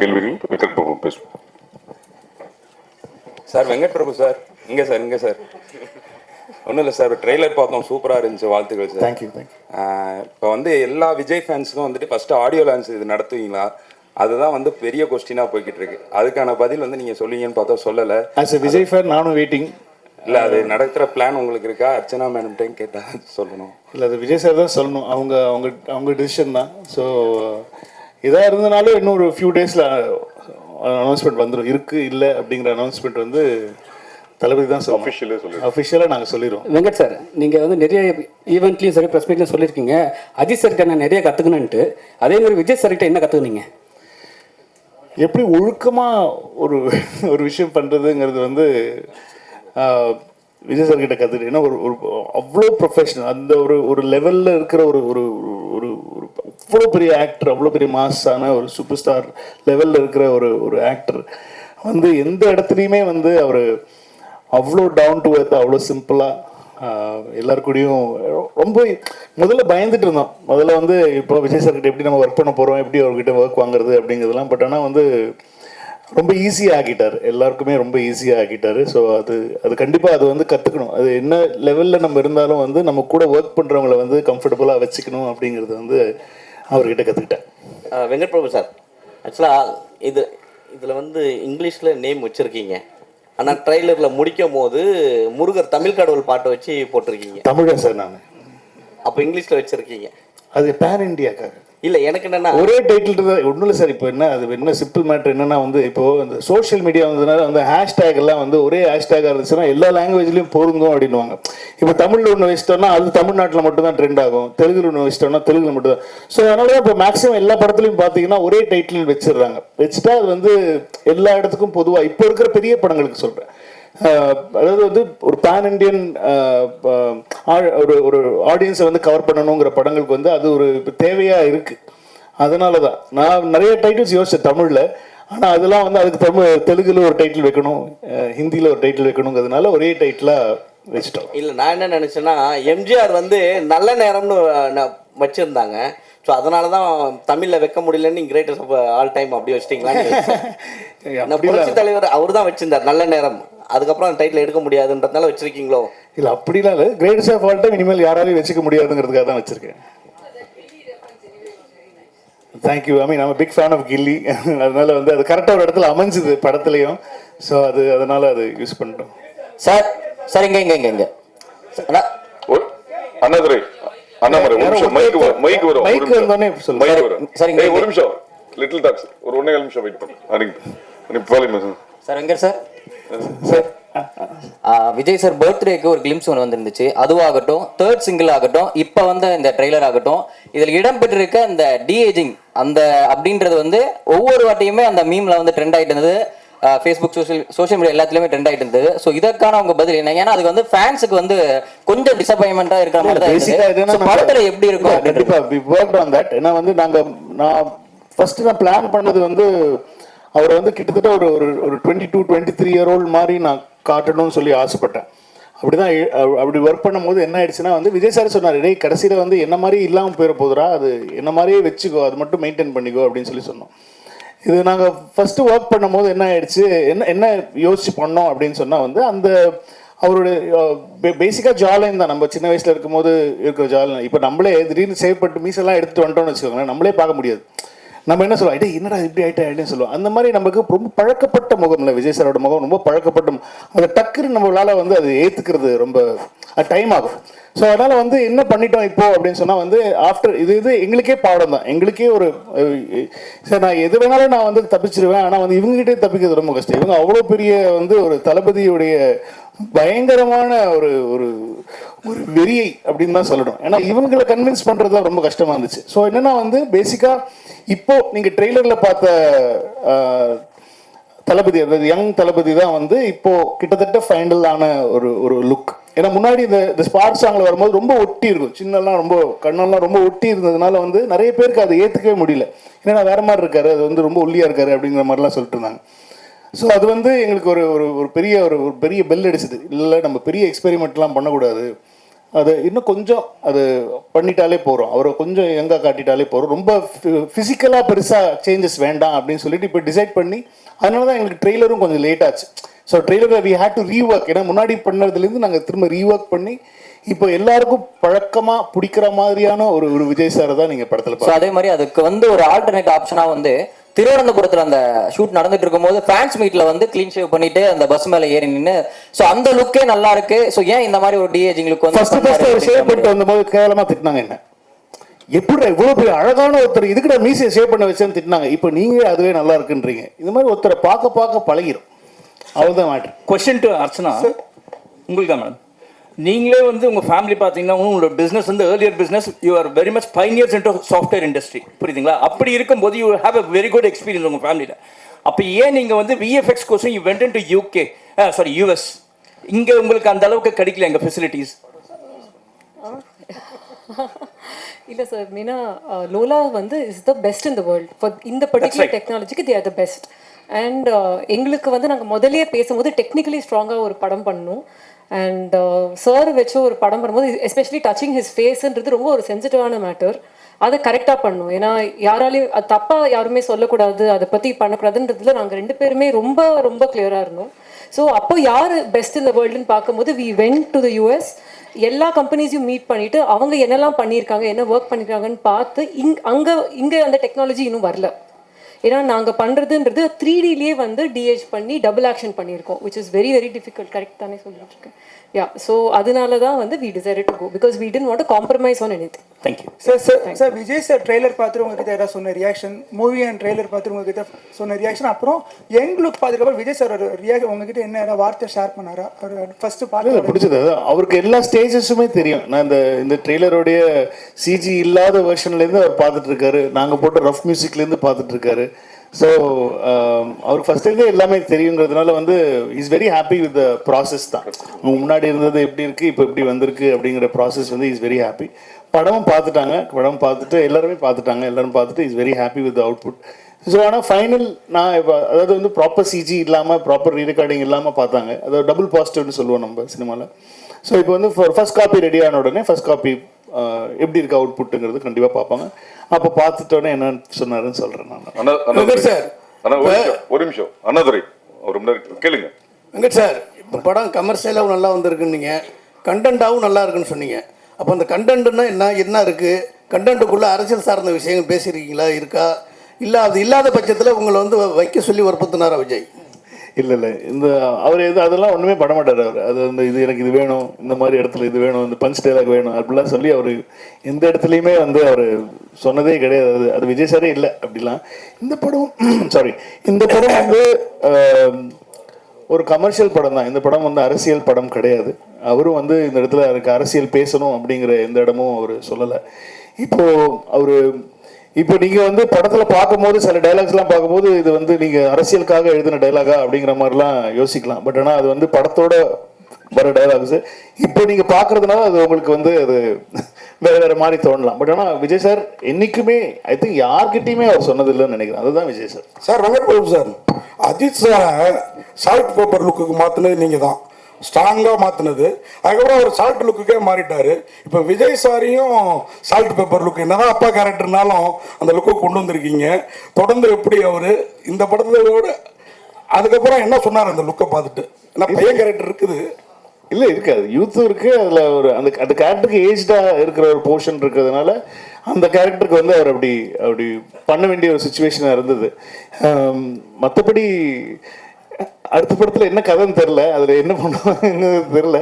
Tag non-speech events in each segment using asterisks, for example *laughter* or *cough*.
கேள்விகள் வெங்கட் பிரபு பேசுவோம். Sir Venkat Prabhu sir. இங்கே சார் இங்கே சார். ஒன்றும் இல்லை சார் ட்ரெய்லர் பார்த்தோம். சூப்பராக இருந்துச்சு வாழ்த்துக்கள் சார். தேங்க்யூ இப்போ வந்து எல்லா விஜய் ஃபேன்ஸுக்கும் வந்துட்டு ஃபஸ்ட்டு ஆடியோ லான்ச் இது நடத்துவீங்களா? அதுதான் வந்து பெரிய கொஸ்டினாக போய்கிட்டு இருக்கு. அதுக்கான பதில் வந்து நீங்கள் சொல்லுவீங்கன்னு பார்த்தா சொல்லலை. ஆஸ் எ விஜய் ஃபேன் நானும் வெயிட்டிங் இல்லை அது நடக்கிற பிளான் உங்களுக்கு இருக்கா? அர்ச்சனா மேடம்கிட்டையும் கேட்டால் சொல்லணும். இல்லை அது விஜய் சார் தான் சொல்லணும். அவங்க அவங்க அவங்க டிசிஷன் தான். ஸோ இதாக இருந்தனாலும் இன்னும் ஒரு ஃபியூ டேஸில் அனௌன்ஸ்மெண்ட் வந்துடும் இருக்குது இல்லை அப்படிங்கிற அனௌன்ஸ்மெண்ட் வந்து தளபதி தான் சொல்லணும். Officially சொல்லிடுவோம். அஃபிஷியலாக நாங்கள் சொல்லிடுவோம் வெங்கட் சார் நீங்கள் வந்து நிறைய ஈவெண்ட்லையும் சரி ப்ரெஸ் மீட்லையும் சொல்லியிருக்கீங்க. அஜித் சார்கிட்ட நான் நிறைய கற்றுக்கணுன்ட்டு அதே மாதிரி விஜய் சார்கிட்ட என்ன கற்றுக்குனீங்க எப்படி ஒழுக்கமாக ஒரு ஒரு விஷயம் பண்ணுறதுங்கிறது வந்து விஜய் சார் கிட்ட கற்றுட்டு ஏன்னா ஒரு ஒரு அவ்வளோ ப்ரொஃபஷனல் அந்த ஒரு ஒரு லெவலில் இருக்கிற ஒரு ஒரு ஒரு அவ்வளோ பெரிய ஆக்டர் அவ்வளோ பெரிய மாஸான ஒரு சூப்பர் ஸ்டார் லெவலில் இருக்கிற ஒரு ஒரு ஆக்டர் வந்து எந்த இடத்துலையுமே வந்து அவர் அவ்வளோ டவுன் டு எர்த் அவ்வளோ சிம்பிளாக எல்லார் கூடயும் ரொம்ப முதல்ல பயந்துட்டு இருந்தோம். முதல்ல வந்து இப்போ விஜய் சார்கிட்ட எப்படி நம்ம ஒர்க் பண்ண போகிறோம் எப்படி அவர்கிட்ட ஒர்க் வாங்குறது அப்படிங்கிறதுலாம் பட் ஆனால் வந்து ரொம்ப ஈஸியாக ஆக்கிட்டார் எல்லாருக்குமே ரொம்ப ஈஸியாக ஆக்கிட்டாரு ஸோ அது அது கண்டிப்பாக அது வந்து கற்றுக்கணும் அது என்ன லெவலில் நம்ம இருந்தாலும் வந்து நம்ம கூட ஒர்க் பண்ணுறவங்கள வந்து கம்ஃபர்டபுளாக வச்சுக்கணும் அப்படிங்கிறது வந்து அவர்கிட்ட கற்றுக்கிட்டேன் வெங்கட் பிரபு சார் ஆக்சுவலாக இது இதில் வந்து இங்கிலீஷில் நேம் வச்சுருக்கீங்க. ஆனால் ட்ரைலரில் முடிக்கும் போது முருகர் தமிழ் கடவுள் பாட்டை வச்சு போட்டிருக்கீங்க. தமிழன் சார் நான். அப்போ இங்கிலீஷில் வச்சுருக்கீங்க. அது பேன் இண்டியாக்காக இல்லை எனக்கு என்னென்னா ஒரே டைட்டில் தான் ஒன்றும் இல்லை சார் இப்போ என்ன அது என்ன சிம்பிள் மேட்ரு என்னன்னா வந்து இப்போ இந்த சோஷியல் மீடியா வந்ததுனால வந்து ஹேஷ்டேக் எல்லாம் வந்து ஒரே ஹேஷ்டேக்காக இருந்துச்சுன்னா எல்லா லாங்குவேஜ்லையும் பொருந்தும் அப்படின்வாங்க இப்போ தமிழில் ஒன்று வச்சிட்டோம்னா அது தமிழ்நாட்டில் மட்டும் தான் ட்ரெண்ட் ஆகும். தெலுங்குல ஒன்று வச்சிட்டோம்னா தெலுங்குல மட்டும்தான். ஸோ அதனால தான் இப்போ மேக்ஸிமம் எல்லா படத்துலையும் பார்த்தீங்கன்னா ஒரே டைட்டில் வச்சிடுறாங்க. வச்சுட்டா அது வந்து எல்லா இடத்துக்கும் பொதுவாக இப்போ இருக்கிற பெரிய படங்களுக்கு சொல்கிறேன் அதாவது வந்து ஒரு பேன் இண்டியன் ஒரு ஒரு ஆடியன்ஸை வந்து கவர் பண்ணணுங்கிற படங்களுக்கு வந்து அது ஒரு இப்ப தேவையா இருக்கு. அதனால தான் நான் நிறைய டைட்டில்ஸ் யோசிச்சேன் தமிழில். ஆனால் அதெல்லாம் வந்து அதுக்கு தமிழ் தெலுங்குல ஒரு டைட்டில் வைக்கணும் ஹிந்தியில் ஒரு டைட்டில் வைக்கணுங்கிறதுனால ஒரே டைட்டிலாக வச்சுட்டோம். இல்லை நான் என்ன நினச்சேன்னா எம்ஜிஆர் வந்து நல்ல நேரம்னு வச்சிருந்தாங்க. ஸோ அதனால தான் தமிழில் வைக்க முடியலன்னு கிரேட்டஸ்ட் ஆல் டைம் அப்படி *laughs* அப்படிலாம் புரட்சி தலைவர் அவர் தான் வச்சிருந்தார் நல்ல நேரம். அதுக்கப்புறம் அந்த டைட்டில் எடுக்க முடியாதுன்றதுனால வச்சிருக்கீங்களோ? இல்லை அப்படிலாம் இல்லை. கிரேட்டஸ்ட் ஆஃப் ஆல் டைம் இனிமேல் யாராலையும் வச்சுக்க முடியாதுங்கிறதுக்காக தான் வச்சிருக்கேன். தேங்க்யூ ஐ மீன் நம்ம பிக் ஃபேன் ஆஃப் கில்லி. அதனால வந்து அது கரெக்டாக ஒரு இடத்துல அமைஞ்சுது படத்துலையும். ஸோ அது அதனால அது யூஸ் பண்ணிட்டோம் சார் சார் இங்க இங்க இங்க இங்க. அண்ணா, அண்ணாதுரை. அண்ணாமலை ஒரு நிமிஷம். மைக் ஒருத்தர் மைக் வரும். நிமிஷம். வந்தோடனே சொல்லுங்க. mic வரும். சரி, இங்க ஒரு. நிமிஷம். லிட்டில் டாக்ஸ் ஒரு ஒன்னே கால் நிமிஷம் வெயிட் பண்ணு. அன்னைக்கு பாலிமா sir Venkat sir? Vijay sir பர்த்டேக்கு ஒரு கிளிம்ஸ் ஒன்று வந்திருந்துச்சு. அதுவாகட்டும் தேர்ட் சிங்கிள் ஆகட்டும் இப்போ வந்த இந்த ட்ரெய்லர் ஆகட்டும் இதில் இடம்பெற்றிருக்க இந்த டிஏஜிங் அந்த அப்படின்றது வந்து ஒவ்வொரு வாட்டியுமே அந்த மீம்ல வந்து ட்ரெண்ட் ஆயிட்டு இருந்தது. ஃபேஸ்புக் சோஷியல் சோஷியல் மீடியா எல்லாத்துலயுமே ட்ரெண்ட் ஆயிட்டு இருந்தது. ஸோ இதற்கான உங்க பதில் என்ன? ஏன்னா அதுக்கு வந்து ஃபேன்ஸுக்கு வந்து கொஞ்சம் டிசப்பாயின்மெண்ட்டாக இருக்கிற மாதிரி தான் So, படத்துல எப்படி இருக்கும் இல்ல, கண்டிப்பா we worked on that. ஏன்னா வந்து நாங்க நான் ஃபர்ஸ்ட் நான் பிளான் பண்ணது வந்து அவரை வந்து கிட்டத்தட்ட ஒரு ஒரு ஒரு twenty two twenty three year old மாதிரி நான் காட்டணும்னு சொல்லி ஆசைப்பட்டேன். அப்படிதான் தான் அப்படி ஒர்க் பண்ணும்போது என்ன ஆயிடுச்சுன்னா வந்து விஜய் சார் சொன்னார் இடையே கடைசியில் வந்து என்ன மாதிரி இல்லாமல் போயிட போதுரா அது என்ன மாதிரியே வச்சுக்கோ அது மட்டும் மெயின்டைன் பண்ணிக்கோ அப்படின்னு சொல்லி சொன்னோம். இது நாங்கள் ஃபஸ்ட்டு ஒர்க் பண்ணும்போது என்ன ஆயிடுச்சு என்ன என்ன யோசிச்சு பண்ணோம் அப்படின்னு சொன்னால் வந்து அந்த அவருடைய பேசிக்காக ஜாலைன் தான். நம்ம சின்ன வயசில் இருக்கும்போது இருக்கிற ஜாலைன் இப்போ நம்மளே திடீர்னு சேவ் பண்ணிட்டு மீசெல்லாம் எடுத்துகிட்டு வந்துட்டோம்னு வச்சுக்கோங்களேன் நம்மளே பார்க்க முடியாது. நம்ம என்ன சொல்லுவோம் ஐடியா என்னடா இப்படி ஆகிட்டா அப்படின்னு சொல்லுவோம். அந்த மாதிரி நமக்கு ரொம்ப பழக்கப்பட்ட முகம் இல்லை. விஜய் சாரோட முகம் ரொம்ப பழக்கப்பட்ட அதை அந்த டக்குன்னு நம்மளால வந்து அது ஏற்றுக்கிறது ரொம்ப டைம் ஆகும். ஸோ அதனால் வந்து என்ன பண்ணிட்டோம் இப்போ அப்படின்னு சொன்னால் வந்து ஆஃப்டர் இது இது எங்களுக்கே பாடம் தான். எங்களுக்கே ஒரு சார் நான் எது வேணாலும் நான் வந்து தப்பிச்சிருவேன். ஆனால் வந்து இவங்ககிட்டே தப்பிக்கிறது ரொம்ப கஷ்டம். இவங்க அவ்வளோ பெரிய வந்து ஒரு தளபதியுடைய பயங்கரமான ஒரு ஒரு ஒரு வெறியை அப்படின்னு தான் சொல்லணும். ஏன்னா இவங்களை கன்வின்ஸ் பண்ணுறது தான் ரொம்ப கஷ்டமாக இருந்துச்சு. ஸோ என்னன்னா வந்து பேசிக்காக இப்போ நீங்கள் ட்ரெய்லரில் பார்த்த தளபதி அதாவது யங் தளபதி தான் வந்து இப்போ கிட்டத்தட்ட ஃபைனலான ஒரு ஒரு லுக் ஏன்னா முன்னாடி இந்த இந்த சாங்ல வரும்போது ரொம்ப ஒட்டி இருக்கும். சின்னெல்லாம் ரொம்ப கண்ணெல்லாம் ரொம்ப ஒட்டி இருந்ததுனால வந்து நிறைய பேருக்கு அதை ஏற்றுக்கவே முடியல. ஏன்னா வேற மாதிரி இருக்காரு. அது வந்து ரொம்ப ஒல்லியா இருக்காரு அப்படிங்கிற மாதிரிலாம் சொல்லிட்டு இருந்தாங்க. ஸோ அது வந்து எங்களுக்கு ஒரு ஒரு ஒரு பெரிய ஒரு ஒரு பெரிய பெல் அடிச்சது. இல்லை நம்ம பெரிய எக்ஸ்பெரிமெண்ட்லாம் பண்ணக்கூடாது. அது இன்னும் கொஞ்சம் அது பண்ணிட்டாலே போகிறோம் அவரை கொஞ்சம் எங்கே காட்டிட்டாலே போகிறோம் ரொம்ப ஃபிசிக்கலாக பெருசாக சேஞ்சஸ் வேண்டாம் அப்படின்னு சொல்லிட்டு இப்போ டிசைட் பண்ணி அதனால தான் எங்களுக்கு ட்ரெய்லரும் கொஞ்சம் லேட் ஆச்சு. ஸோ ட்ரெய்லரை வி ஹேட் டு ரீஒர்க் ஏன்னா முன்னாடி பண்ணதுலேருந்து நாங்கள் திரும்ப ரீஒர்க் பண்ணி இப்போ எல்லாருக்கும் பழக்கமாக பிடிக்கிற மாதிரியான ஒரு ஒரு விஜய் சாரை தான் நீங்கள் படத்தில் அதே மாதிரி அதுக்கு வந்து ஒரு ஆல்டர்னேட் ஆப்ஷனாக வந்து திருவனந்தபுரத்துல அந்த ஷூட் நடந்துட்டு இருக்கும்போது ஃபேன்ஸ் மீட்ல வந்து க்ளீன் ஷேவ் பண்ணிட்டு அந்த பஸ் மேல ஏறி நின்னு ஸோ அந்த லுக்கே நல்லா இருக்கு. ஸோ ஏன் இந்த மாதிரி ஒரு டிஏஜிங் லுக் வந்து ஃபர்ஸ்ட் ஃபர்ஸ்ட் அவர் ஷேவ் பண்ணிட்டு வந்தபோது கேவலமா திட்டினாங்க என்ன? எப்படி இவ்வளவு பெரிய அழகான ஒருத்தர் இதுக்கிட்ட மீசையை ஷேவ் பண்ண வச்சேன்னு திட்டினாங்க. இப்போ நீங்க அதுவே நல்லா இருக்குன்றீங்க. இந்த மாதிரி ஒருத்தரை பார்க்க பார்க்க பழகிரும். அவ்வளவுதான் மேட்ரு கொஸ்டின் டு அர்ச்சனா. உங்களுக்கு மேடம் நீங்களே வந்து உங்கள் ஃபேமிலி பார்த்தீங்கன்னா உங்களோட பிஸ்னஸ் வந்து earlier business you are very much pioneers into software industry புரியுதுங்களா? அப்படி இருக்கும்போது you have a very good experience உங்கள் ஃபேமிலியில் அப்போ ஏன் நீங்கள் வந்து VFX கோர்ஸும் you went to UK sorry US இங்கே உங்களுக்கு அந்த அளவுக்கு கிடைக்கல எங்கள் ஃபெசிலிட்டிஸ் இல்லை சார் மீனா லோலா வந்து is the best in the world for இந்த particular டெக்னாலஜிக்கு they are the best and எங்களுக்கு வந்து நாங்கள் முதல்லயே பேசும்போது டெக்னிக்கலி ஸ்ட்ராங்காக ஒரு படம் பண்ணணும். அண்ட் சார் uh, வச்சு ஒரு படம் பண்ணும்போது எஸ்பெஷலி டச்சிங் ஹிஸ் ஃபேஸ்ன்றது ரொம்ப ஒரு சென்சிட்டிவான மேட்டர் அதை கரெக்டாக பண்ணும் ஏன்னா யாராலையும் அது தப்பாக யாருமே சொல்லக்கூடாது அதை பற்றி பண்ணக்கூடாதுன்றதுல நாங்கள் ரெண்டு பேருமே ரொம்ப ரொம்ப கிளியராக இருந்தோம். ஸோ அப்போ யார் பெஸ்ட் இந்த வேர்ல்டுன்னு பார்க்கும்போது we went to the US எல்லா கம்பெனிஸையும் மீட் பண்ணிட்டு அவங்க என்னெல்லாம் பண்ணியிருக்காங்க என்ன ஒர்க் பண்ணியிருக்காங்கன்னு பார்த்து இங் அங்கே இங்கே அந்த டெக்னாலஜி இன்னும் வரல. ஏன்னா நாங்கள் பண்ணுறதுன்றது த்ரீ டிலேயே வந்து டிஹெச் பண்ணி டபுள் ஆக்ஷன் பண்ணியிருக்கோம் which is very very difficult correct தானே சொல்லிட்டு இருக்கேன். யா ஸோ அதனால தான் வந்து we decide to go because we didn't want compromise on anything thank you sir sir sir Vijay sir trailer பார்த்துட்டு உங்ககிட்ட ஏதாவது சொன்ன ரியாக்ஷன் மூவி அண்ட் ட்ரெய்லர் பார்த்துட்டு உங்ககிட்ட சொன்ன ரியாக்ஷன் அப்புறம் யங் லுக் பார்த்துக்கப்புறம் விஜய் சார் ஒரு ரியாக்ஷன் உங்ககிட்ட என்ன வார்த்தை ஷேர் பண்ணாரா? அவர் ஃபர்ஸ்ட் பார்த்து பிடிச்சது அதான் அவருக்கு எல்லா ஸ்டேஜஸுமே தெரியும். நான் இந்த இந்த ட்ரெய்லருடைய சிஜி இல்லாத வெர்ஷன்லேருந்து அவர் பார்த்துட்டு இருக்காரு. நாங்கள் போட்ட ரஃப் மியூசிக்லேருந்து பார்த்துட்டு இருக்காரு. ஸோ um, அவருக்கு ஃபர்ஸ்ட்லேருந்தே எல்லாமே தெரியுங்கிறதுனால வந்து is very happy with the process தான். முன்னாடி இருந்தது எப்படி இருக்குது இப்போ எப்படி வந்திருக்கு அப்படிங்கிற ப்ராசஸ் வந்து இஸ் வெரி ஹாப்பி படமும் பார்த்துட்டாங்க. படம் பார்த்துட்டு எல்லாருமே பார்த்துட்டாங்க. எல்லாரும் பார்த்துட்டு is very happy with output so ஆனால் ஃபைனல் நான் இப்போ அதாவது வந்து ப்ராப்பர் சிஜி இல்லாமல் ப்ராப்பர் ரீரெக்கார்டிங் இல்லாமல் பார்த்தாங்க. அதாவது டபுள் பாசிட்டிவ்னு சொல்லுவோம் நம்ம சினிமாவில் ஸோ இப்போ வந்து ஃபர்ஸ்ட் காப்பி ரெடி ஆன உடனே ஃபர்ஸ்ட் காப்பி எப்படி இருக்கு அவுட்புட்டுங்கிறது கண்டிப்பாக பார்ப்பாங்க. அப்போ பார்த்துட்டோன்னே என்னன்னு சொன்னாருன்னு சொல்கிறேன் நான். சார், ஒரு நிமிஷம் ஒரு நிமிஷம். அண்ணாதுரை ஒரு மணி கேளுங்க. வெங்கட் சார் இப்போ படம் கமர்ஷியலாகவும் நல்லா வந்திருக்குன்னீங்க கண்டென்ட்டாகவும் நல்லா இருக்குன்னு சொன்னீங்க. அப்போ அந்த கண்டென்ட்னா என்ன என்ன இருக்குது கண்டென்ட்டுக்குள்ளே அரசியல் சார்ந்த விஷயங்கள் பேசியிருக்கீங்களா இருக்கா? இல்லை அது இல்லாத பட்சத்தில் உங்களை வந்து வைக்க சொல்லி வற்புறுத்தினாரா விஜய்? இல்லை இல்லை. இந்த அவர் எது அதெல்லாம் ஒன்றுமே பண்ண மாட்டார் அவர். அது இந்த இது எனக்கு இது வேணும் இந்த மாதிரி இடத்துல இது வேணும் இந்த பஞ்ச் டைலாக் வேணும் அப்படிலாம் சொல்லி அவர் எந்த இடத்துலையுமே வந்து அவர் சொன்னதே கிடையாது. அது அது விஜய் சாரே இல்லை அப்படிலாம். இந்த படம் *clears throat* சாரி இந்த படம் வந்து ஒரு கமர்ஷியல் படம் தான். இந்த படம் வந்து அரசியல் படம் கிடையாது. அவரும் வந்து இந்த இடத்துல எனக்கு அரசியல் பேசணும் அப்படிங்கிற எந்த இடமும் அவர் சொல்லலை. இப்போ அவர் இப்போ நீங்கள் வந்து படத்தில் பார்க்கும்போது சில டைலாக்ஸ்லாம் பார்க்கும்போது இது வந்து நீங்கள் அரசியலுக்காக எழுதின டைலாகா அப்படிங்கிற மாதிரிலாம் யோசிக்கலாம். பட் ஆனால் அது வந்து படத்தோட வர டைலாக்ஸ் இப்போ நீங்கள் பார்க்குறதுனால அது உங்களுக்கு வந்து அது வேறு வேறு மாதிரி தோணலாம். பட் ஆனால் விஜய் சார் என்றைக்குமே ஐ திங்க் யார்கிட்டையுமே அவர் சொன்னது இல்லைன்னு நினைக்கிறேன். அதுதான் Vijay sir sir Venkat Prabhu sir. Ajith sir salt pepper லுக்குக்கு மாத்திலே நீங்கள் தான் ஸ்ட்ராங்காக மாற்றினது அதுக்கப்புறம் அவர் சால்ட் லுக்குக்கே மாறிட்டார். இப்போ விஜய் சாரையும் சால்ட் பேப்பர் லுக் என்னதான் அப்பா கேரக்டர்னாலும் அந்த லுக்கை கொண்டு வந்திருக்கீங்க. தொடர்ந்து எப்படி அவர் இந்த படத்தோட அதுக்கப்புறம் என்ன சொன்னார் அந்த லுக்கை பார்த்துட்டு? ஏன்னா பையன் கேரக்டர் இருக்குது? இல்லை இருக்காது. யூத்தும் இருக்கு அதில் ஒரு அந்த அந்த கேரக்டருக்கு ஏஜ்டாக இருக்கிற ஒரு போர்ஷன் இருக்கிறதுனால அந்த கேரக்டருக்கு வந்து அவர் அப்படி அப்படி பண்ண வேண்டிய ஒரு சுச்சுவேஷனாக இருந்தது. மற்றபடி அடுத்த படத்தில் என்ன கதைன்னு தெரில அதில் என்ன பண்ணுவாங்கன்னு தெரில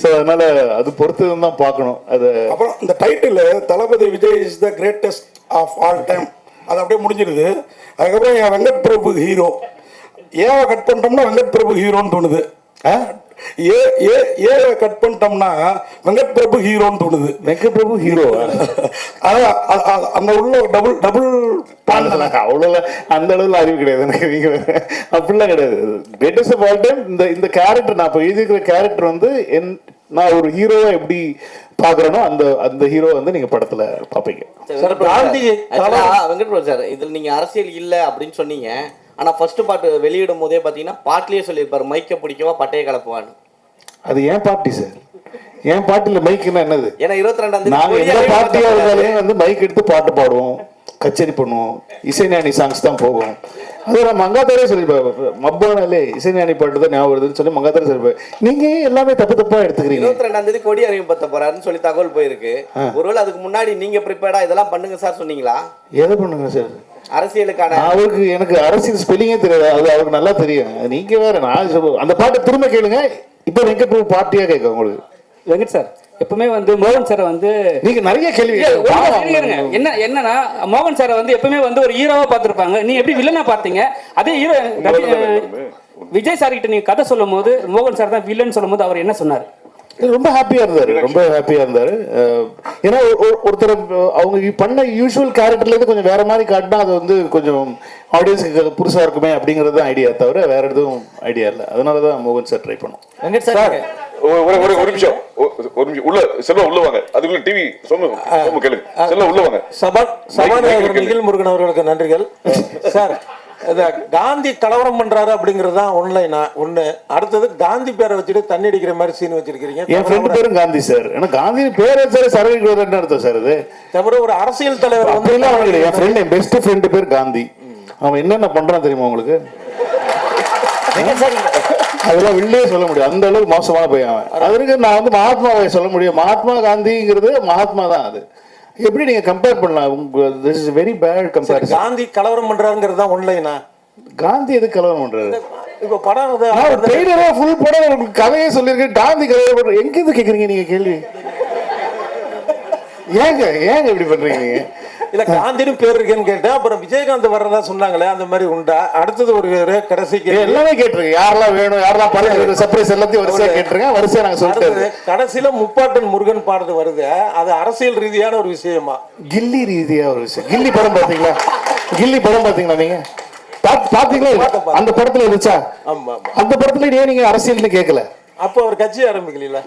ஸோ அதனால அது பொறுத்து தான் பார்க்கணும். அது அப்புறம் இந்த title Thalapathy Vijay is the greatest of all time அது அப்படியே முடிஞ்சிருது அதுக்கப்புறம் என் வெங்கட் பிரபு ஹீரோ ஏவை கட் பண்ணிட்டோம்னா வெங்கட் பிரபு ஹீரோன்னு தோணுது. ஏ ஏ ஏவை கட் பண்ணிட்டோம்னா வெங்கட் பிரபு ஹீரோன்னு தோணுது. வெங்கட் பிரபு ஹீரோ அதான் அந்த உள்ள டபுள் டபுள் அவ்வளோலாம் அந்த அளவுல அறிவு கிடையாது எனக்கு. நீங்க. அப்படிலாம் கிடையாது. கிரேட்டஸ்ட் ஆஃப் ஆல் டைம் இந்த இந்த கேரக்டர் நான் இப்போ எழுதியிருக்கிற கேரக்டர் வந்து என் நான் ஒரு ஹீரோவை எப்படி பார்க்குறேனோ அந்த அந்த ஹீரோ வந்து நீங்க படத்துல பார்ப்பீங்க. சார் காந்தி வெங்கட் பிரபு சார் இதில் நீங்கள் அரசியல் இல்லை அப்படின்னு சொன்னீங்க. ஆனால் ஃபர்ஸ்ட் பாட்டு வெளியிடும் போதே பார்த்தீங்கன்னா பாட்டிலேயே சொல்லியிருப்பாரு மைக்க பிடிக்கவா பட்டைய கலப்புவான்னு. அது ஏன் பார்ட்டி சார்? என் பாட்டில் மைக்குன்னா என்னது? ஏன்னா இருபத்தி ரெண்டாம் நாங்க தேதி எந்த இருந்தாலும் வந்து மைக் எடுத்து பாட்டு பாடுவோம் கச்சேரி பண்ணுவோம் இசைஞானி சாங்ஸ் தான் போகும். அது நான் மங்காத்தாரே சொல்லியிருப்பேன் மப்பானாலே இசைஞானி பாட்டு தான் ஞாபகம் வருதுன்னு சொல்லி மங்காத்தாரே சொல்லியிருப்பேன் நீங்க ஏன் எல்லாமே தப்பு தப்பா எடுத்துக்கிறீங்க? இருபத்தி ரெண்டாம் தேதி கொடி அறிமுகப்படுத்த போறாருன்னு சொல்லி தகவல் போயிருக்கு. ஒருவேளை அதுக்கு முன்னாடி நீங்க ப்ரிப்பேர்டா இதெல்லாம் பண்ணுங்க சார் சொன்னீங்களா? எதை பண்ணுங்க சார்? அரசியலுக்கான அவருக்கு எனக்கு அரசியல் ஸ்பெல்லிங்கே தெரியாது. அது அவருக்கு நல்லா தெரியும். நீங்க வேற நான் அந்த பாட்டை திரும்ப கேளுங்க. இப்போ வெங்கட் பிரபு பார்ட்டியா கேட்க உங்களுக்கு? வெங்கட் சார் எப்பவுமே வந்து மோகன் சாரை வந்து நீங்க நிறைய கேள்வி. என்ன என்னன்னா மோகன் சாரை வந்து எப்பவுமே வந்து ஒரு ஹீரோவா பார்த்திருப்பாங்க. நீ எப்படி வில்லனா பார்த்தீங்க? அதே ஹீரோ விஜய் சார் கிட்ட நீங்க கதை சொல்லும் போது மோகன் சார் தான் வில்லன் சொல்லும் போது அவர் என்ன சொன்னார்? ரொம்ப ஹாப்பியா இருந்தாரு ரொம்ப ஹாப்பியா இருந்தாரு. ஏன்னா ஒரு- ஒரு- ஒருத்தர் அவங்க பண்ண யூஷுவல் கேரக்டர்ல இருந்து கொஞ்சம் வேற மாதிரி காட்டினா அது வந்து கொஞ்சம் ஆடியன்ஸுக்கு புதுசா இருக்குமே அப்படிங்கிறது தான் ஐடியா தவிர வேற எதுவும் ஐடியா இல்லை. அதனால தான் மோகன் சார் ட்ரை பண்ணோம். வெங்கட் சார் ஒரு ஒரு- ஒரு ஒரு நிமிஷம். ஒரு நிமிஷம். உள்ள செல்வம் உள்ள வாங்க. அதுக்குள்ள டிவி சொன்ன கேளுங்க. செல்வம் உள்ள வாங்க. சபாநாயகர் முருகன் அவர்களுக்கு நன்றிகள். *laughs* சார் இந்த காந்தி கலவரம் பண்றாரு அப்படிங்கிறது தான் ஒன்லைனா அடுத்தது காந்தி பேரை வச்சுட்டு தண்ணி அடிக்கிற மாதிரி சீன் வச்சிருக்கீங்க என் ஃப்ரெண்டு பேரும் காந்தி சார். ஏன்னா காந்தி பேர் வச்சாரு சரவிக்கு அர்த்தம் சார் அது தவிர ஒரு அரசியல் தலைவர் வந்து அவனுக்கு இல்லை. என் ஃப்ரெண்ட் என் பெஸ்ட் ஃப்ரெண்டு பேர் காந்தி. அவன் என்னென்ன பண்றான் தெரியுமா உங்களுக்கு? அதெல்லாம் வெளியே சொல்ல முடியும் அந்த அளவுக்கு மோசமான பையன் அவன். அதற்கு நான் வந்து மகாத்மாவை சொல்ல முடியும். மகாத்மா காந்திங்கிறது மகாத்மா தான் அது. எப்படி நீங்க கம்பேர் பண்ணலாம்? உங்க this is very bad comparison Gandhi கலவரம் பண்றாருங்கிறது தான் ஒன்லைனா காந்தி எதுக்கு கலவரம் பண்றாரு? இப்ப படம் ட்ரெய்லரா ஃபுல் படம் உங்களுக்கு கதையே சொல்லியிருக்கேன். காந்தி கலவரம் பண்ற எங்க இருந்து கேக்குறீங்க நீங்க கேள்வி? ஏங்க ஏங்க இப்படி பண்றீங்க இல்ல காந்தின்னு பேர் இருக்கேன்னு கேட்டேன். அப்புறம் விஜயகாந்த் வர்றதா சொன்னாங்களே அந்த மாதிரி உண்டா? அடுத்தது ஒரு ஒரு கடைசி ஏய், கேள்வி. எல்லாமே கேட்டிருக்கேன். யாரெல்லாம் வேணும் யாரெல்லாம் படம் சர்ப்ரைஸ் எல்லாத்தையும் வரிசையா கேட்டிருக்கேன். வரிசையா நாங்க சொல்லிட்டு கடைசியில முப்பாட்டன் முருகன் பாடுறது வருது. அது அரசியல் ரீதியான ஒரு விஷயமா? கில்லி ரீதியா ஒரு விஷயம். கில்லி படம் பாத்தீங்களா கில்லி படம் பாத்தீங்களா நீங்க? பாத்- பாத்தீங்களா. அந்த படத்துல இருந்துச்சா? அந்த படத்துல ஏன் நீங்க அரசியல்னு கேட்கல அப்போ அவர் கட்சி ஆரம்பிக்கல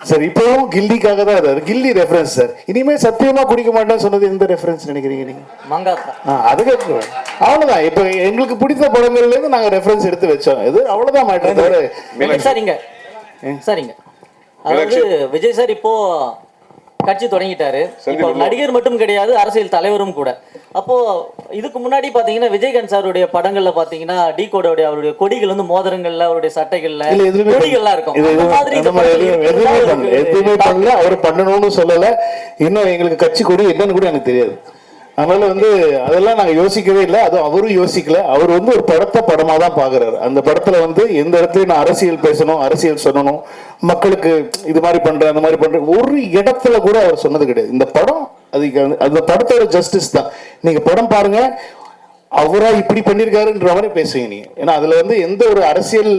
சார் இப்பவும் கில்லிக்காக தான் இருக்காரு. Ghilli reference sir. இனிமே சத்தியமா குடிக்க மாட்டேன்னு சொன்னது எந்த ரெஃபரன்ஸ் நினைக்கிறீங்க நீங்க? மங்காத்தா ஆ, அது கேட்குறேன் அவ்வளவுதான். இப்ப எங்களுக்கு பிடித்த படங்கள்ல இருந்து நாங்க ரெஃபரன்ஸ் எடுத்து வச்சோம். இது அவ்வளவுதான் மாட்டேன் தவிர வெங்கட் சார் இங்க. சார் இங்க. அதாவது விஜய் சார் இப்போ கட்சி தொடங்கிட்டாரு. இப்போ நடிகர் மட்டும் கிடையாது அரசியல் தலைவரும் கூட. அப்போ இதுக்கு முன்னாடி பாத்தீங்கன்னா விஜயகாந்த் சாருடைய படங்கள்ல பாத்தீங்கன்னா டி கோடோடைய அவருடைய கொடிகள் வந்து மோதிரங்கள்ல அவருடைய சட்டைகள்ல கொடிகள்லாம் இருக்கும். எதுவுமே பண்ணல. அவர் பண்ணணும்னு சொல்லல. இன்னும் எங்களுக்கு கட்சி கொடி என்னன்னு கூட எனக்கு தெரியாது. அதனால வந்து அதெல்லாம் நாங்க யோசிக்கவே இல்லை. அதுவும் அவரும் யோசிக்கல. அவர் வந்து ஒரு படத்தை படமா தான் பாக்குறாரு. அந்த படத்துல வந்து எந்த இடத்துலயும் நான் அரசியல் பேசணும் அரசியல் சொல்லணும் மக்களுக்கு இது மாதிரி பண்றேன் அந்த மாதிரி பண்றேன். ஒரு இடத்துல கூட அவர் சொன்னது கிடையாது. இந்த படம் அதுக்கு அந்த- அந்த படத்தோட ஜஸ்டிஸ் தான். நீங்க படம் பாருங்க அவரா இப்படி பண்ணிருக்காருன்ற மாதிரி பேசுவீங்க நீங்க ஏன்னா அதுல வந்து எந்த ஒரு அரசியல்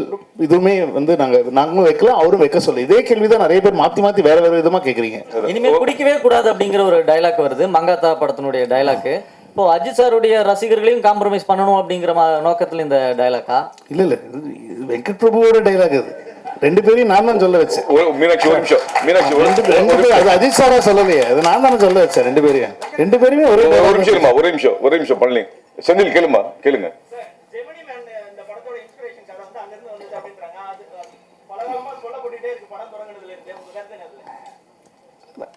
இதுவுமே வந்து நாங்க நாங்களும் வைக்கல அவரும் வைக்க சொல்ல இதே கேள்விதான் நிறைய பேர் மாத்தி மாத்தி வேற வேற விதமா கேக்குறீங்க. இனிமே குடிக்கவே கூடாது அப்படிங்கிற ஒரு டைலாக் வருது. மங்காத்தா படத்தினுடைய டைலாக் இப்போ அஜித் சாருடைய ரசிகர்களையும் காம்ப்ரமைஸ் பண்ணணும் அப்படிங்கிற நோக்கத்துல இந்த டைலாக்கா இல்ல இல்ல. வெங்கட் பிரபுவோட டைலாக் அது. ரெண்டு பேரையும் நான் தான் சொல்ல வச்சேன். மீனாட்சி ஒரு நிமிஷம். மீனாட்சி ரெண்டு பேரும் அது அஜித் சாரா சொல்லலையே. அது நான் தானே சொல்ல வச்சேன் ரெண்டு பேரையும். ரெண்டு பேருமே ஒரே ஒரு நிமிஷம் ஒரே நிமிஷம் ஒரே நிமிஷம் பண்ணி செந்தில் கேளுமா கேளுங்க.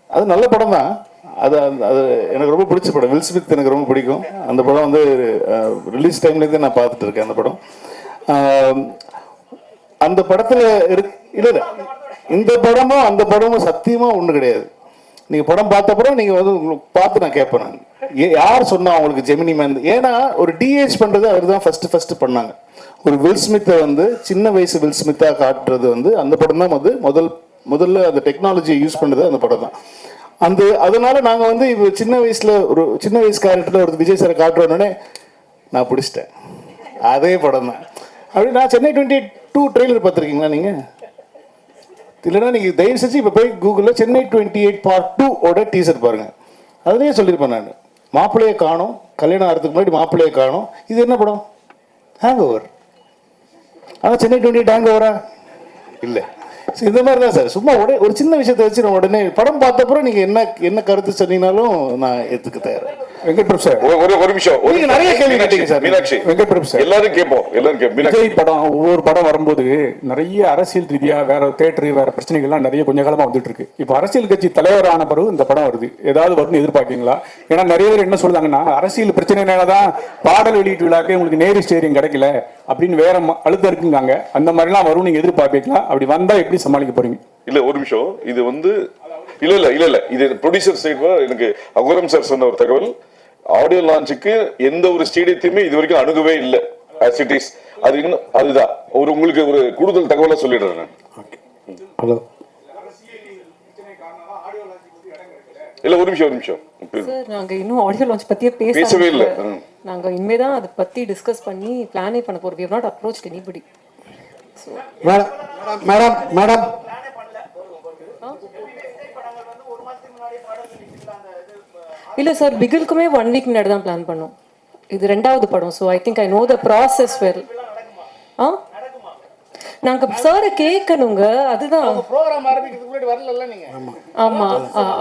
அது நல்ல படம் தான். அது அந்த- அது எனக்கு ரொம்ப பிடிச்ச படம். வில் ஸ்மித் எனக்கு ரொம்ப பிடிக்கும். அந்த படம் வந்து ரிலீஸ் டைம்லேருந்து நான் பார்த்துட்டு இருக்கேன் அந்த படம். ஆஹ், அந்த படத்தில் இருக்கு இல்லை இந்த படமும் அந்த படமும் சத்தியமாக ஒன்றும் கிடையாது. நீங்கள் படம் பார்த்தப்பறம் நீங்கள் வந்து உங்களுக்கு பார்த்து நான் கேட்பேன் நான். ஏ- யார் சொன்னா அவங்களுக்கு ஜெமினி மேன் ஏன்னா ஒரு டிஹெச் பண்ணுறது அவர் தான் ஃபர்ஸ்ட் ஃபஸ்ட்டு பண்ணாங்க. ஒரு வில் ஸ்மித்தை வந்து சின்ன வயசு வில் ஸ்மித்தாக காட்டுறது வந்து அந்த படம் தான் வந்து முதல் முதல்ல அந்த டெக்னாலஜியை யூஸ் பண்ணது அந்த படம் தான். அந்த அதனால நாங்கள் வந்து இப்போ சின்ன வயசில் ஒரு சின்ன வயசு கேரக்டரில் ஒரு விஜய் சாரை காட்டுறோன்னே நான் பிடிச்சிட்டேன். அதே படம் தான். அப்படி நான் சென்னை டுவெண்ட்டி டூ ட்ரெயிலர் பார்த்துருக்கீங்களா நீங்கள் இல்லைன்னா நீங்கள் தயவு செஞ்சு இப்போ போய் கூகுளில் Chennai twenty eight part two ஓட டீசர் பாருங்க. அதுலேயே சொல்லியிருப்பேன் நான். மாப்பிள்ளையை காணும் கல்யாணம் ஆகிறதுக்கு முன்னாடி மாப்பிள்ளையை காணும். இது என்ன படம்? ஹேங் ஓவர் ஆனால் சென்னை டுவெண்ட்டி எயிட் ஹேங் ஓவரா இல்லை. ஸோ இந்த மாதிரி தான் சார். சும்மா உடனே ஒரு சின்ன விஷயத்தை வச்சு நான் உடனே படம் பார்த்தப்பறம் நீங்கள் என்ன என்ன கருத்து சொன்னீங்கனாலும் நான் ஏற்றுக்க தயாரேன் வெங்கட் பிரபு சார். ஒரு- ஒரு நிமிஷம் ஒரு. நிறைய கேள்வி கேட்டீங்க சார். மீனாட்சி. வெங்கட் பிரபு சார். எல்லாரும் கேட்போம் எல்லாரும் கேட்போம். படம் ஒவ்வொரு படம் வரும்போது நிறைய அரசியல் ரீதியா வேற தேட்டரு வேற பிரச்சனைகள்லாம் நிறைய கொஞ்ச காலமா வந்துட்டு இருக்கு இப்போ அரசியல் கட்சி தலைவர் ஆன பிறகு இந்த படம் வருது. ஏதாவது வரும்னு எதிர்பார்க்கீங்களா? ஏன்னா நிறைய பேர் என்ன சொல்றாங்கன்னா அரசியல் பிரச்சனைனால தான் பாடல் வெளியீட்டு விழாக்கு உங்களுக்கு நேரு ஸ்டேரியம் கிடைக்கல அப்படின்னு வேற அழுத்தம் இருக்குங்காங்க. அந்த மாதிரிலாம் வரும் நீங்க எதிர்பார்ப்பீங்களா? அப்படி வந்தா எப்படி சமாளிக்க போறீங்க? இல்ல ஒரு நிமிஷம். இது வந்து இல்ல இல்ல இல்ல இல்ல. இது ப்ரொடியூசர் சைடு எனக்கு அகோரம் சார் சொன்ன ஒரு தகவல். ஆடியோ லான்ச்சுக்கு எந்த ஒரு ஸ்டேடியத்தையுமே இது வரைக்கும் அணுகவே இல்லை. ஆஸ் இட் இஸ் அது இன்னும் அதுதான். ஒரு உங்களுக்கு ஒரு கூடுதல் தகவலை சொல்லிடுறேன் நான். ஹலோ இல்ல ஒரு நிமிஷம் ஒரு நிமிஷம். சார் நாங்க இன்னும் ஆடியோ லான்ச் பத்தியே பேச பேசவே இல்ல. நாங்க இனிமே தான் அதை பத்தி டிஸ்கஸ் பண்ணி பிளானே பண்ண போறோம். We have not approached anybody. Madam madam madam இல்ல சார் பிகிலுக்குமே ஒன் வீக் முன்னாடி தான் பிளான் பண்ணோம். இது ரெண்டாவது படம் so I think I know the process well ஆ? நாங்க சாரை கேட்கணுங்க அதுதான். ப்ரோக்ராம் ஆரம்பிக்கிறதுக்கு முன்னாடி வரல நீங்க? ஆமா.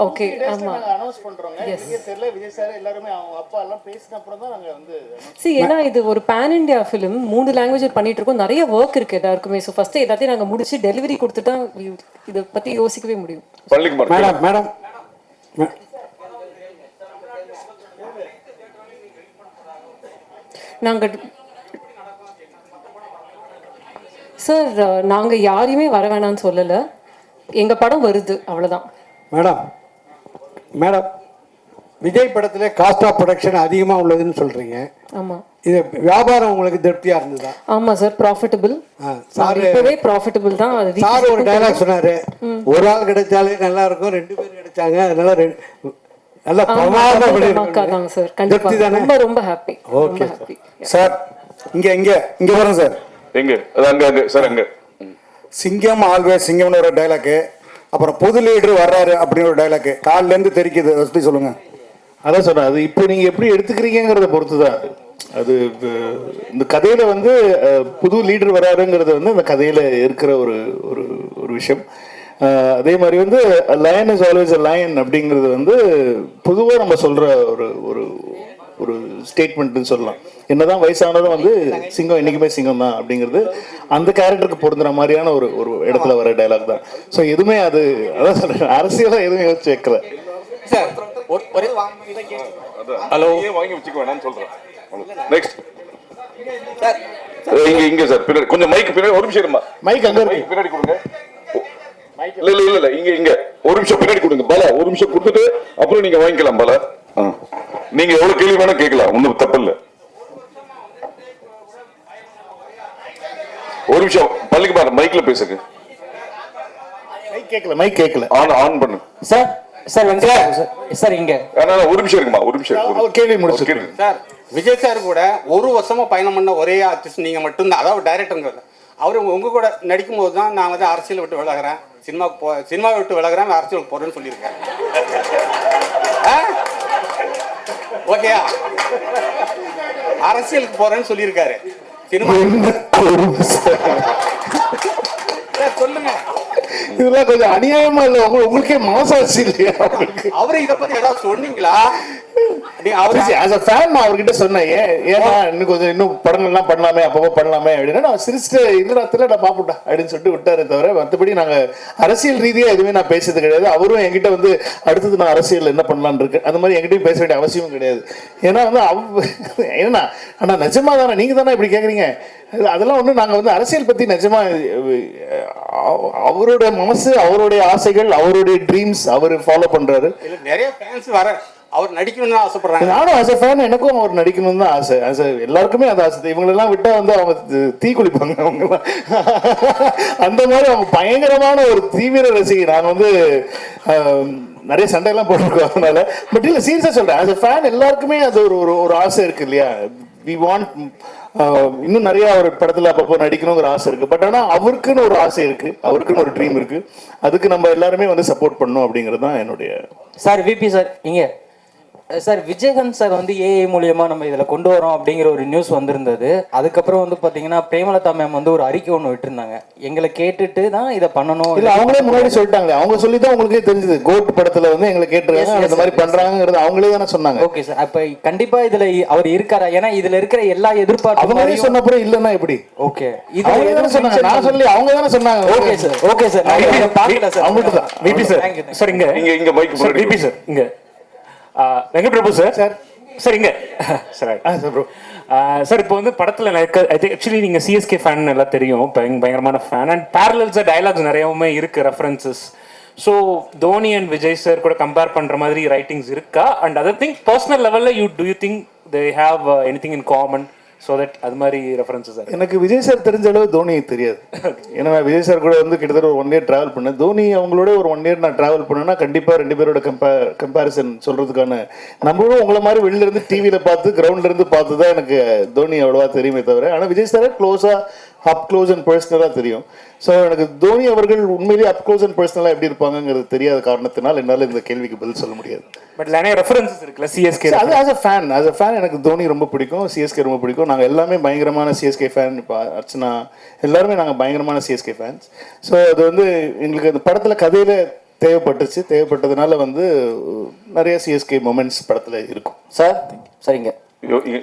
ஓகே ஆமா அனௌன்ஸ் பண்றோங்க. எங்க தெரியல விஜய் சார் எல்லாருமே அவங்க அப்பா எல்லாம் பேசின அப்புறம் தான் நாங்க வந்து சி ஏன்னா இது ஒரு பேன் இண்டியா ஃபிலிம் மூணு லாங்குவேஜ் பண்ணிட்டு இருக்கோம். நிறைய ஒர்க் இருக்கு எல்லாருக்குமே. ஸோ ஃபர்ஸ்ட் எல்லாத்தையும் நாங்க முடிச்சு டெலிவரி கொடுத்துட்டா இதை பத்தி யோசிக்கவே முடியும். மேடம் மேடம் நாங்க சார் நாங்க யாரையுமே வர வேணாம்னு சொல்லல. எங்க படம் வருது அவ்வளவுதான். மேடம் மேடம் விஜய் படத்துல காஸ்ட் ஆஃப் ப்ரொடக்ஷன் அதிகமா உள்ளதுன்னு சொல்றீங்க. ஆமா. இது வியாபாரம் உங்களுக்கு திருப்தியா இருந்ததா? ஆமா சார் ப்ராஃபிட்டபிள் சார் இப்பவே ப்ராஃபிட்டபிள் தான். சார் ஒரு டைலாக் சொன்னாரு. ஒரு ஆள் கிடைச்சாலே நல்லா இருக்கும் ரெண்டு பேர் கிடைச்சாங்க அதனால ரெண்டு நல்லா பிரமாதமா பண்ணிருக்காங்க. சார். கண்டிப்பா? ரொம்ப ரொம்ப ஹாப்பி ஓகே சார் இங்க இங்க இங்க வரும் சார். எங்க? அது அங்க அங்க. சார் அங்க. சிங்கம் ஆல்வேஸ் சிங்கம்னு ஒரு டைலாக்கு அப்புறம் புது லீடர் வர்றாரு அப்படின்னு ஒரு டைலாக்கு கால்ல இருந்து தெரிக்குது. அதை பத்தி சொல்லுங்க. அதான் சொன்னேன். அது இப்போ நீங்க எப்படி எடுத்துக்கிறீங்கிறத பொறுத்து தான் அது. இந்த கதையில வந்து புது லீடர் வராருங்கிறது வந்து இந்த கதையில இருக்கிற ஒரு ஒரு ஒரு விஷயம். அதே மாதிரி வந்து lion is always a lion அப்படிங்கிறது வந்து பொதுவாக நம்ம சொல்ற ஒரு ஒரு ஒரு ஸ்டேட்மெண்ட்னு சொல்லலாம். என்னதான் வயசானதும் வந்து சிங்கம் என்னைக்குமே சிங்கம் தான் அப்படிங்கிறது அந்த கேரக்டருக்கு பொருந்துற மாதிரியான ஒரு ஒரு இடத்துல வர டைலாக் தான். ஸோ எதுவுமே அது அதான் சொல்றேன் அரசியலாக எதுவும் யோசிச்சு வைக்கல. ஹலோ. வாங்கி வச்சுக்க வேணாம்னு சொல்றேன். நெக்ஸ்ட் இங்க இங்க சார் பின்னாடி கொஞ்சம் மைக் பின்னாடி ஒரு நிமிஷம் இருமா? மைக் அங்க பின்னாடி கொடுங்க. இல்ல இல்ல இல்ல இல்ல இங்க இங்க. ஒரு நிமிஷம் பின்னாடி கொடுங்க. பாலா ஒரு நிமிஷம் கொடுத்துட்டு அப்புறம் நீங்க வாங்கிக்கலாம் பாலா. ஆ. நீங்க எவ்வளவு கேள்வி வேணா கேட்கலாம் ஒண்ணும் தப்பு இல்ல ஒரு நிமிஷம் பள்ளிக்கு பாரு மைக்ல பேசுங்க. மைக் கேட்கல மைக் கேட்கல ஆன் ஆன் பண்ணு. Sir sir sir. இங்க. அதனால ஒரு நிமிஷம் இருக்குமா ஒரு நிமிஷம் கேள்வி முடிச்சு. சார் விஜய் சார் கூட ஒரு வருஷமா பயணம் பண்ண ஒரே ஆர்டிஸ்ட் நீங்க மட்டும்தான். அதாவது டைரக்டருங்கிறது அவர் உங்க கூட நடிக்கும் போது தான் நான் வந்து அரசியல் விட்டு விலகுறேன். சினிமாவுக்கு போ சினிமாவை விட்டு விலகுறேன் அரசியலுக்கு போறேன்னு சொல்லியிருக்கேன். ஓகேயா? அரசியலுக்கு போறேன்னு சொல்லியிருக்காரு. சினிமா சொல்லுங்க. இதெல்லாம் கொஞ்சம் அநியாயமா இல்ல உங்க- உங்களுக்கே மனசாட்சி இல்லையா? அவரு இதை பத்தி ஏதாவது சொன்னீங்களா? அவர்கிட்ட சொன்னேன் ஏன் ஏன்னா இன்னும் கொஞ்சம் இன்னும் படங்கள்லாம் பண்ணலாமே அப்பப்போ பண்ணலாமே அப்படின்னா நான் சிரிச்சுட்டு இல்லடா தில்லடா பாப்புட்டா அப்படின்னு சொல்லிட்டு விட்டாரே தவிர மற்றபடி நாங்க அரசியல் ரீதியா எதுவுமே நான் பேசுறது கிடையாது. அவரும் என்கிட்ட வந்து அடுத்தது நான் அரசியல் என்ன பண்ணலாம்னு இருக்கு? அந்த மாதிரி என்கிட்டயும் பேச வேண்டிய அவசியம் கிடையாது. ஏன்னா வந்து அவ *laughs* ஏன்னா ஆனா நிஜமா தானே நீங்க தானே இப்படி கேக்குறீங்க? அதெல்லாம் ஒண்ணு நாங்கள் வந்து அரசியல் பற்றி நிஜமா அஹ், அவரோட மனசு அவருடைய ஆசைகள் அவருடைய ட்ரீம்ஸ் அவர் ஃபாலோ பண்ணுறாரு இல்ல நிறைய ஃபேன்ஸ் வர அவர் நடிக்கணும்னு ஆசைப்படுறாங்க. நானும் ஆஸ் ஃபேன் எனக்கும் அவர் நடிக்கணும்னு தான் ஆசை. ஆஸ் எல்லாருக்குமே அது ஆசை. இவங்களெல்லாம் விட்டா வந்து அவங்க தி- குளிப்பாங்க அவங்க. அந்த மாதிரி அவங்க பயங்கரமான ஒரு தீவிர ரசிகை நான் வந்து நிறைய சண்டையெல்லாம் போட்டிருக்கோம் அதனால. பட் இல்லை சீரியஸாக சொல்கிறேன் ஆஸ் அ ஃபேன் எல்லாருக்குமே அது ஒரு ஒரு ஒரு ஆசை இருக்கு இல்லையா? வி வாண்ட் இன்னும் நிறைய ஒரு படத்துல அப்பப்போ நடிக்கணுங்கிற ஆசை இருக்கு. பட் ஆனா அவருக்குன்னு ஒரு ஆசை இருக்கு. அவருக்குன்னு ஒரு ட்ரீம் இருக்கு. அதுக்கு நம்ம எல்லாருமே வந்து சப்போர்ட் பண்ணணும் அப்படிங்கிறது தான் என்னுடைய சார் விபி சார் இங்க. சார் விஜயகாந்த் சார் வந்து ஏஐ மூலியமா நம்ம இதுல கொண்டு வரோம் அப்படிங்கிற ஒரு நியூஸ் வந்திருந்தது. அதுக்கப்புறம் வந்து பாத்தீங்கன்னா பிரேமலதா மேம் வந்து ஒரு அறிக்கை ஒன்று விட்டுருந்தாங்க. எங்களை கேட்டுட்டு தான் இதை பண்ணணும். இல்ல அவங்களே முன்னாடி சொல்லிட்டாங்களே. அவங்க சொல்லி தான் உங்களுக்கே தெரிஞ்சது. கோட் படத்துல வந்து எங்களை கேட்டிருக்காங்க. இந்த மாதிரி பண்றாங்கிறது அவங்களே தானே சொன்னாங்க. ஓகே சார் அப்ப கண்டிப்பா இதுல அவர் இருக்காரா? ஏன்னா இதுல இருக்கிற எல்லா எதிர்பார்ப்பு அவங்களே சொன்ன அப்புறம் இல்லன்னா எப்படி? ஓகே தானே சொன்னாங்க? நான் சொல்லி அவங்க தானே சொன்னாங்க. ஓகே சார் ஓகே சார் நான் இதை பார்க்கல சார் அவங்கள்ட்ட தான் VP sir Thank you, thank you. Sir இங்க இங்க மைக் சார் விபி சார் இங்க. ஆ, Venkat Prabhu sir sir. Sir இங்க. சார் சார் ப்ரோ சார் இப்போ வந்து படத்துல ஆக்சுவலி நீங்க சிஎஸ்கே ஃபேன் எல்லாம் தெரியும். பயங்க பயங்கரமான ஃபேன் அண்ட் பேரலல்ஸ் டயலாக்ஸ் நிறையவுமே இருக்கு references so Dhoni and Vijay sir கூட கம்பேர் பண்ற மாதிரி ரைட்டிங்ஸ் இருக்கா? அண்ட் அதர் திங் பர்சனல் லெவல்ல you do you think they have anything in common so that அது மாதிரி ரெஃபரன்சஸ் எனக்கு விஜய் சார் தெரிஞ்ச அளவு தோனி தெரியாது. ஏன்னா விஜய் சார் கூட வந்து கிட்டத்தட்ட ஒரு ஒன் இயர் டிராவல் பண்ணேன். தோனி அவங்களோட ஒரு ஒன் இயர் நான் டிராவல் பண்ணேன்னா கண்டிப்பா ரெண்டு பேரோட கம்பே கம்பேரிசன் சொல்றதுக்கான நம்மளும் உங்களை மாதிரி வெளில இருந்து டிவியில பார்த்து கிரவுண்ட்ல இருந்து பார்த்து தான் எனக்கு தோனி அவ்வளவா தெரியுமே தவிர. ஆனா விஜய் சார் க்ளோஸா அப் க்ளோஸ் அண்ட் பர்சனலாக தெரியும். ஸோ எனக்கு தோனி அவர்கள் உண்மையிலேயே அப் க்ளோஸ் அண்ட் பர்சனலாக எப்படி இருப்பாங்கங்கிறது தெரியாத காரணத்தினால் என்னால் இந்த கேள்விக்கு பதில் சொல்ல முடியாது. பட் நிறைய ரெஃபரன்சஸ் இருக்குல்ல சிஎஸ்கே அது as a fan as a fan எனக்கு தோனி ரொம்ப பிடிக்கும் சிஎஸ்கே ரொம்ப பிடிக்கும். நாங்கள் எல்லாமே பயங்கரமான சிஎஸ்கே ஃபேன் இப்போ அர்ச்சனா எல்லாருமே நாங்கள் பயங்கரமான சிஎஸ்கே ஃபேன்ஸ் ஸோ அது வந்து எங்களுக்கு அந்த படத்தில் கதையில் தேவைப்பட்டுச்சு தேவைப்பட்டதுனால வந்து நிறைய சிஎஸ்கே மொமெண்ட்ஸ் படத்தில் இருக்கும். சார் சரிங்க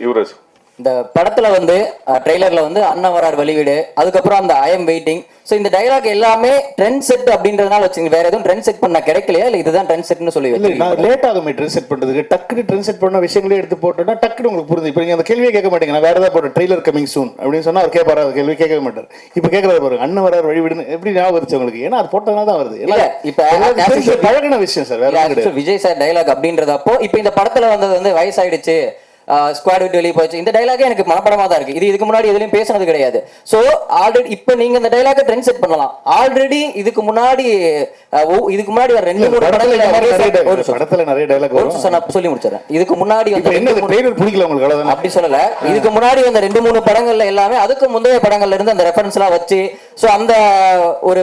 யுவராஜ். இந்த படத்துல வந்து ட்ரெய்லர்ல வந்து அண்ணன் வரார் வெளிவீடு அதுக்கப்புறம் அந்த ஐ எம் வெயிட்டிங் ஸோ இந்த டைலாக் எல்லாமே ட்ரெண்ட் செட் அப்படின்றதுனால வச்சுங்க வேற எதுவும் ட்ரெண்ட் செட் பண்ண கிடைக்கலையா? இல்லை இதுதான் ட்ரெண்ட் செட்னு சொல்லி? நான் லேட் ஆகுமே ட்ரெண்ட் செட் பண்ணுறதுக்கு டக்குனு ட்ரெண்ட் செட் பண்ண விஷயங்களே எடுத்து போட்டோன்னா டக்குனு உங்களுக்கு புரிஞ்சு இப்போ நீங்கள் அந்த கேள்வியே கேட்க மாட்டீங்க. நான் வேற ஏதாவது போட்டேன் ட்ரெய்லர் கமிங் சூன் அப்படின்னு சொன்னால் அவர் கேட்பாரு? அந்த கேள்வி கேட்க மாட்டார். இப்போ கேட்கறது பாருங்க அண்ணன் வரார் வழிவிடுன்னு எப்படி ஞாபகம் வருச்சு உங்களுக்கு? ஏன்னா அது போட்டதுனால தான் வருது. இல்ல இப்ப பழகின விஷயம் சார் விஜய் சார் டைலாக் அப்படின்றது அப்போ இப்போ இந்த படத்துல வந்தது வந்து வயசாயிடுச்சு. ஸ்குவாட் விட்டு வெளியே போச்சு இந்த டைலாகே எனக்கு மனப்படமா தான் இருக்கு. இது இதுக்கு முன்னாடி எதுலயும் பேசுனது கிடையாது. சோ ஆல்ரெடி இப்போ நீங்க இந்த டைலாக ட்ரெண்ட் செட் பண்ணலாம். ஆல்ரெடி இதுக்கு முன்னாடி இதுக்கு முன்னாடி வர ரெண்டு மூணு படத்துல நிறைய ஒரு டைலாக் ஒரு நான் சொல்லி முடிச்சிடறேன். இதுக்கு முன்னாடி வந்து என்ன ட்ரெய்லர் பிடிக்கல உங்களுக்கு? அப்படி சொல்லல. இதுக்கு முன்னாடி வந்த ரெண்டு மூணு படங்கள்ல எல்லாமே அதுக்கு முந்தைய படங்கள்ல இருந்து அந்த ரெஃபரன்ஸ் எல்லாம் வச்சு சோ அந்த ஒரு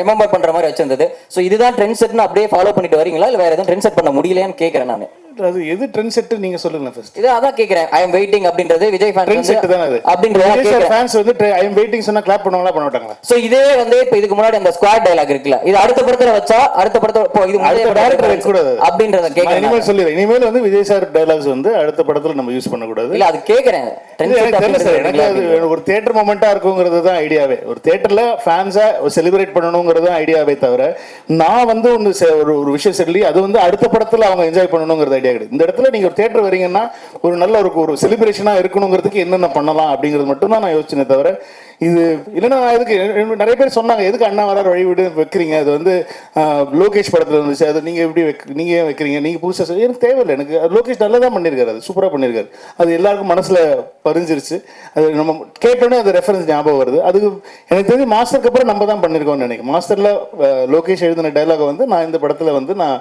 ரிமெம்பர் பண்ற மாதிரி வச்சிருந்தது. சோ இதுதான் ட்ரெண்ட் செட்னு அப்படியே ஃபாலோ பண்ணிட்டு வரீங்களா? இல்ல வேற எதுவும் ட்ரெண்ட் செட் பண்ண முடியலையான்னு கேக்குறேன் நான். அது எது ட்ரெண்ட் செட் நீங்க சொல்லுங்க ஃபர்ஸ்ட் இது அதான் கேக்குறேன். ஐ எம் வெயிட்டிங் அப்படின்றது விஜய் ட்ரெண்ட் ஃபேன்ஸ் செட் தானே அது? அப்படின்றத விஜய் சார் கேக்குறேன் ஃபேன்ஸ் வந்து ஐ எம் வெயிட்டிங் சொன்னா கிளாப் பண்ணுவாங்களா பண்ண மாட்டாங்களா? சோ இதே வந்து இப்ப இதுக்கு முன்னாடி அந்த ஸ்குவாட் டயலாக் இருக்குல்ல. இது அடுத்த படத்துல வச்சா அடுத்த படத்துல இப்போ இது அடுத்த டேரக்டர் வைக்க கூடாது. அப்படின்றத கேக்குறேன் இனிமேல். சொல்லிடுறேன். இனிமேல் வந்து விஜய் சார் டைலாக்ஸ் வந்து அடுத்த படத்துல நம்ம யூஸ் பண்ணக்கூடாது. இல்ல அது கேக்குறேன். எனக்கு ஒரு தியேட்டர் மொமெண்டா இருக்குங்கிறது தான் ஐடியாவே ஒரு தியேட்டர்ல ஃபேன்ஸை செலிப்ரேட் பண்ணணுங்கிறது தான் ஐடியாவே தவிர நான் வந்து ஒன்று ஒரு ஒரு விஷயம் சொல்லி அது வந்து அடுத்த படத்துல அவங்க என்ஜாய் பண்ணணுங்கிறது ஐடியா கிடையாது. இந்த இடத்துல நீங்க ஒரு தியேட்டர் வரீங்கன்னா ஒரு நல்ல ஒரு ஒரு செலிப்ரேஷனாக இருக்கணுங்கிறதுக்கு என்னென்ன பண்ணலாம் அப்படிங்கிறது மட்டும் தான் நான் யோசிச்சேனே தவிர இது இல்லைன்னா நான் எதுக்கு நிறைய பேர் சொன்னாங்க எதுக்கு அண்ணா வரார்? வழிவிடு வைக்கிறீங்க. அது வந்து லோகேஷ் படத்தில் இருந்துச்சு அது நீங்கள் எப்படி வைக் நீங்க ஏன் வைக்கிறீங்க? நீங்கள் புதுசாக சொல்லி எனக்கு தேவையில்லை. எனக்கு அது லோகேஷ் நல்லா தான் பண்ணியிருக்காரு அது சூப்பராக பண்ணியிருக்காரு அது எல்லாருக்கும் மனசில் பதிஞ்சிருச்சு அது நம்ம கேட்டோன்னே அது ரெஃபரன்ஸ் ஞாபகம் வருது. அதுக்கு எனக்கு தெரிஞ்சு மாஸ்டருக்கு அப்புறம் நம்ம தான் பண்ணியிருக்கோம்னு நினைக்கிறேன். மாஸ்டரில் லோகேஷ் எழுதின டைலாகை வந்து நான் இந்த படத்தில் வந்து நான்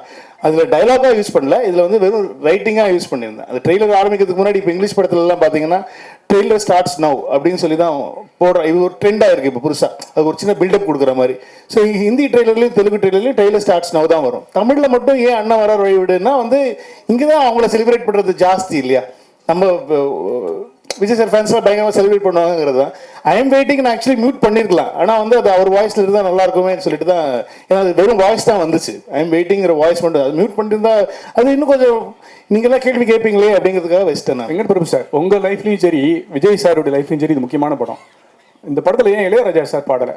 அதில் டைலாகாக யூஸ் பண்ணல. இதில் வந்து வெறும் ரைட்டிங்காக யூஸ் பண்ணியிருந்தேன். அந்த ட்ரெய்லர் ஆரம்பிக்கிறதுக்கு முன்னாடி இப்போ இங்கிலீஷ் படத்துலலாம் பார்த்தீங்கன்னா ட்ரெய்லர் ஸ்டார்ட்ஸ் நவ் அப்படின்னு சொல்லி தான் போடுற இது ஒரு ட்ரெண்டாக இருக்குது இப்போ புதுசாக அது ஒரு சின்ன பில்டப் கொடுக்குற மாதிரி. ஸோ ஹிந்தி ட்ரெய்லர்லையும் தெலுங்கு ட்ரெய்லர்லையும் ட்ரெய்லர் ஸ்டார்ட்ஸ் நவ் தான் வரும். தமிழில் மட்டும் ஏன் அண்ணன் வர வழி விடுன்னா வந்து இங்கே தான் அவங்கள செலிப்ரேட் பண்ணுறது ஜாஸ்தி இல்லையா? நம்ம விஜய் சார் ஃபேன்ஸ்லாம் பயங்கரமாக செலிப்ரேட் பண்ணுவாங்கிறது தான். ஐ எம் வெயிட்டிங் நான் ஆக்சுவலி மியூட் பண்ணியிருக்கலாம் ஆனால் வந்து அது அவர் வாய்ஸ்ல இருந்தால் நல்லா இருக்குமேன்னு சொல்லிட்டு தான் ஏன்னா அது வெறும் வாய்ஸ் தான் வந்துச்சு. ஐ எம் வெயிட்டிங்கிற வாய்ஸ் மட்டும் அது மியூட் பண்ணியிருந்தா அது இன்னும் கொஞ்சம் நீங்களாம் கேள்வி கேட்பீங்களே அப்படிங்கிறதுக்காக வச்சுட்டேன் நான். வெங்கட் பிரபு சார் உங்கள் லைஃப்லையும் சரி விஜய் சாருடைய லைஃப்லையும் சரி இது முக்கியமான படம். இந்த படத்துல ஏன் இளையராஜா சார் பாடலை?